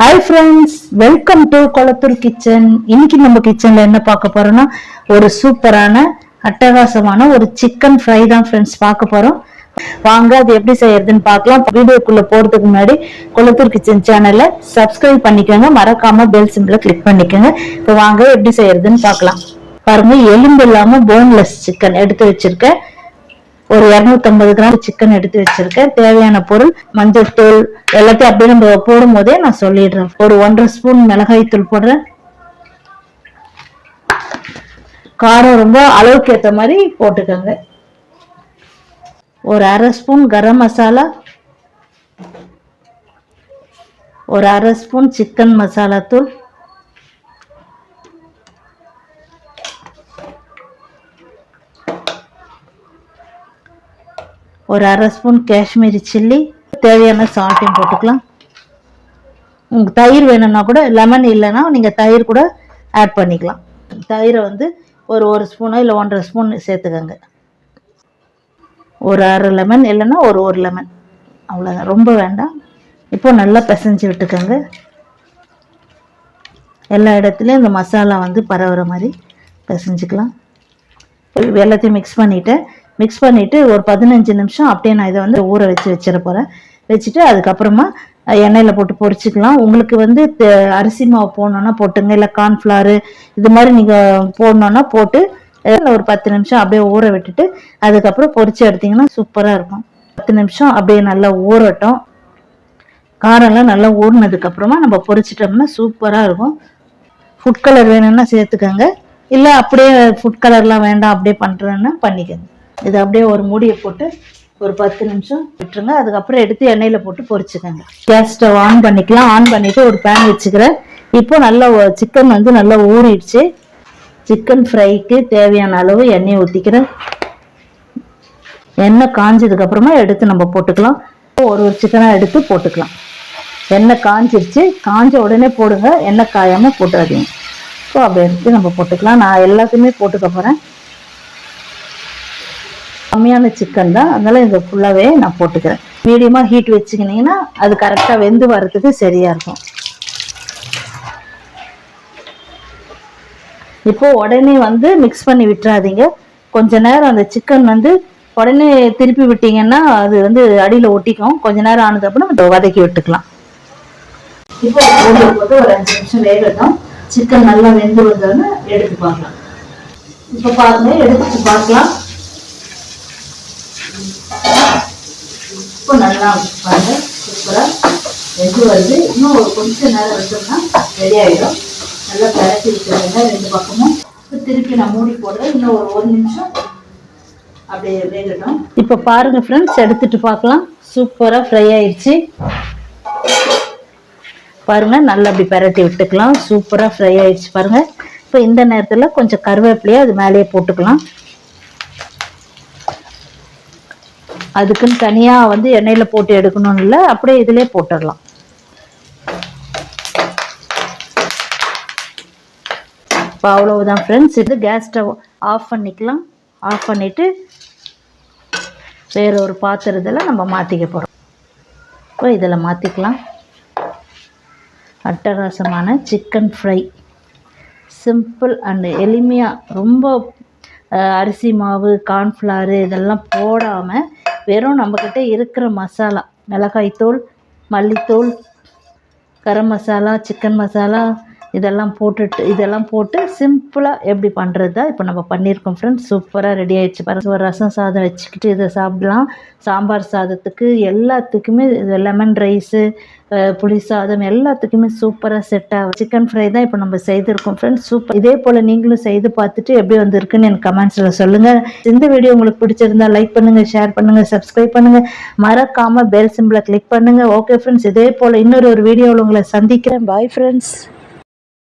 Hi friends welcome to Kolathur kitchen இன்னைக்கு நம்ம கிச்சன்ல என்ன பார்க்க போறோம்னா ஒரு சூப்பரான அட்டகாசமான ஒரு சிக்கன் ஃப்ரை தான் ஃப்ரெண்ட்ஸ் பார்க்க போறோம். வாங்க அது எப்படி செய்யறதுன்னு பார்க்கலாம். வீடியோக்குள்ள போறதுக்கு முன்னாடி கொளத்தூர் கிச்சன் சேனலை சப்ஸ்கிரைப் பண்ணிக்கோங்க. மறக்காம பெல் சிம்பிள கிளிக் பண்ணிக்கோங்க. இப்போ வாங்க எப்படி செய்யறதுன்னு பார்க்கலாம். பாருங்க எலும்பு இல்லாம போன்லெஸ் சிக்கன் எடுத்து வச்சிருக்கேன் ஒரு 250 கிராம் சிக்கன் எடுத்து வச்சிருக்கேன். தேவையான பொருள் மஞ்சள் தூள் எல்லாத்தையும் அப்படியே நம்ம போடும் போதே நான் சொல்லிடுறேன். ஒரு ஒன்றரை ஸ்பூன் மிளகாய் தூள் போடுறேன். காரம் ரொம்ப அளவுக்கு ஏற்ற மாதிரி போட்டுக்கோங்க. ஒரு அரை ஸ்பூன் கரம் மசாலா. ஒரு அரை ஸ்பூன் சிக்கன் மசாலா தூள். ஒரு அரை ஸ்பூன் காஷ்மீரி சில்லி தேவையான சால்ட்டையும் போட்டுக்கலாம். உங்களுக்கு தயிர் வேணும்னா கூட லெமன் இல்லைன்னா நீங்கள் தயிர் கூட ஆட் பண்ணிக்கலாம். தயிரை வந்து ஒரு ஒரு ஸ்பூனோ இல்லை ஒன்றரை ஸ்பூன் சேர்த்துக்கோங்க. ஒரு அரை லெமன் இல்லைன்னா ஒரு ஒரு லெமன் அவ்வளோதான் ரொம்ப வேண்டாம். இப்போ நல்லா பிசைஞ்சு விட்டுக்கோங்க. எல்லா இடத்துலையும் இந்த மசாலா வந்து பரவுற மாதிரி பிசைஞ்சுக்கலாம். எல்லாத்தையும் மிக்ஸ் பண்ணிவிட்டேன் மிக்ஸ் பண்ணிவிட்டு ஒரு பதினஞ்சு நிமிஷம் அப்படியே நான் இதை வந்து ஊற வச்சு வச்சிட போகிறேன் வச்சுட்டு அதுக்கப்புறமா எண்ணெயில் போட்டு பொரிச்சுக்கலாம். உங்களுக்கு வந்து அரிசி மாவு போடணுன்னா போட்டுங்க. இல்லை கார்ன்ஃப்ளவரு இது மாதிரி நீங்கள் போடணுன்னா போட்டு ஒரு பத்து நிமிஷம் அப்படியே ஊற விட்டுட்டு அதுக்கப்புறம் பொரிச்சு எடுத்தீங்கன்னா சூப்பராக இருக்கும். பத்து நிமிஷம் அப்படியே நல்லா ஊறட்டும். காரெல்லாம் நல்லா ஊறினதுக்கப்புறமா நம்ம பொரிச்சிட்டோம்னா சூப்பராக இருக்கும். ஃபுட் கலர் வேணும்னா சேர்த்துக்கோங்க. இல்லை அப்படியே ஃபுட் கலர்லாம் வேண்டாம் அப்படியே பண்ணுறேன்னா பண்ணிக்கோங்க. இது அப்படியே ஒரு மூடியை போட்டு ஒரு பத்து நிமிஷம் விட்டுருங்க. அதுக்கப்புறம் எடுத்து எண்ணெயில் போட்டு பொரிச்சுக்கோங்க. கேஸ் ஸ்டவ் ஆன் பண்ணிக்கலாம். ஆன் பண்ணிவிட்டு ஒரு பேன் வச்சுக்கிறேன். இப்போ நல்லா சிக்கன் வந்து நல்லா ஊறிடுச்சு. சிக்கன் ஃப்ரைக்கு தேவையான அளவு எண்ணெய் ஊற்றிக்கிறேன் எண்ணெய் காஞ்சதுக்கப்புறமா எடுத்து நம்ம போட்டுக்கலாம். ஒரு ஒரு சிக்கனாக எடுத்து போட்டுக்கலாம். எண்ணெய் காஞ்சிருச்சு. காஞ்ச உடனே போடுங்க. எண்ணெய் காயாமல் போட்டுறாதீங்க. ஸோ அப்படி எடுத்து நம்ம போட்டுக்கலாம். நான் எல்லாத்தையுமே போட்டுக்க போகிறேன் கம்மியான சிக்கன் தான். அதனால இந்த ஃபுல்லாகவே நான் போட்டுக்கிறேன். மீடியமாக ஹீட் வச்சுக்கினீங்கன்னா அது கரெக்டாக வெந்து வர்றதுக்கு சரியாக இருக்கும். இப்போது உடனே வந்து மிக்ஸ் பண்ணி விட்டுறாதீங்க. கொஞ்ச நேரம் அந்த சிக்கன் வந்து உடனே திருப்பி விட்டீங்கன்னா அது வந்து அடியில் ஒட்டிக்கும். கொஞ்ச நேரம் ஆனது அதை வதக்கி விட்டுக்கலாம். இப்போ போது ஒரு அஞ்சு நிமிஷம் வேகட்டும். சிக்கன் நல்லா வெந்து வந்தோன்னு எடுத்து பார்க்கலாம். இப்போ பாருங்க எடுத்து பார்க்கலாம். உப்பு நல்லா பாருங்க. சூப்பராக வெந்து வருது. இன்னும் ஒரு கொஞ்சம் நேரம் வச்சோம்னா ரெடி ஆயிடும். நல்லா பரட்டி விட்டுருங்க ரெண்டு பக்கமும். இப்போ திருப்பி நான் மூடி போடுறேன். இன்னும் ஒரு ஒரு நிமிஷம் அப்படியே வேகட்டும். இப்போ பாருங்க ஃப்ரெண்ட்ஸ் எடுத்துட்டு பார்க்கலாம். சூப்பராக ஃப்ரை ஆயிடுச்சு. பாருங்க நல்லா அப்படி பரட்டி விட்டுக்கலாம். சூப்பராக ஃப்ரை ஆயிடுச்சு பாருங்க. இப்போ இந்த நேரத்தில் கொஞ்சம் கருவேப்பிலையே அது மேலேயே போட்டுக்கலாம். அதுக்குன்னு தனியாக வந்து எண்ணெயில் போட்டு எடுக்கணும் இல்லை அப்படியே இதிலே போட்டுடலாம். இப்போ அவ்வளவுதான் ஃப்ரெண்ட்ஸ் இது கேஸ் ஸ்டவ் ஆஃப் பண்ணிக்கலாம். ஆஃப் பண்ணிவிட்டு வேற ஒரு பாத்திரத்தில் நம்ம மாற்றிக்க போகிறோம் இப்போ இதில் மாற்றிக்கலாம் அட்டகாசமான சிக்கன் ஃப்ரை சிம்பிள் அண்ட் எளிமையாக ரொம்ப அரிசி மாவு கார்ன்ஃப்ளவரு இதெல்லாம் போடாமல் வெறும் நம்மக்கிட்ட இருக்கிற மசாலா மிளகாய்த்தூள் மல்லித்தூள் கரம் மசாலா சிக்கன் மசாலா இதெல்லாம் போட்டுட்டு இதெல்லாம் போட்டு சிம்பிளாக எப்படி பண்ணுறது தான் இப்போ நம்ம பண்ணியிருக்கோம் ஃப்ரெண்ட்ஸ் சூப்பராக ரெடி ஆயிடுச்சு. பாருங்க ஒரு ரசம் சாதம் வச்சுக்கிட்டு இதை சாப்பிடலாம். சாம்பார் சாதத்துக்கு எல்லாத்துக்குமே இது லெமன் ரைஸு புளி சாதம் எல்லாத்துக்குமே சூப்பராக செட் ஆகும் சிக்கன் ஃப்ரை தான் இப்போ நம்ம செய்திருக்கோம் ஃப்ரெண்ட்ஸ் சூப்பர். இதே போல் நீங்களும் செய்து பார்த்துட்டு எப்படி வந்திருக்குன்னு எனக்கு கமெண்ட்ஸில் சொல்லுங்கள் இந்த வீடியோ உங்களுக்கு பிடிச்சிருந்தா லைக் பண்ணுங்கள் ஷேர் பண்ணுங்கள் சப்ஸ்கிரைப் பண்ணுங்கள் மறக்காமல் பெல் சிம்பிளை கிளிக் பண்ணுங்கள் ஓகே ஃப்ரெண்ட்ஸ் இதே போல் இன்னொரு ஒரு வீடியோவில் உங்களை சந்திக்கிறேன். Bye friends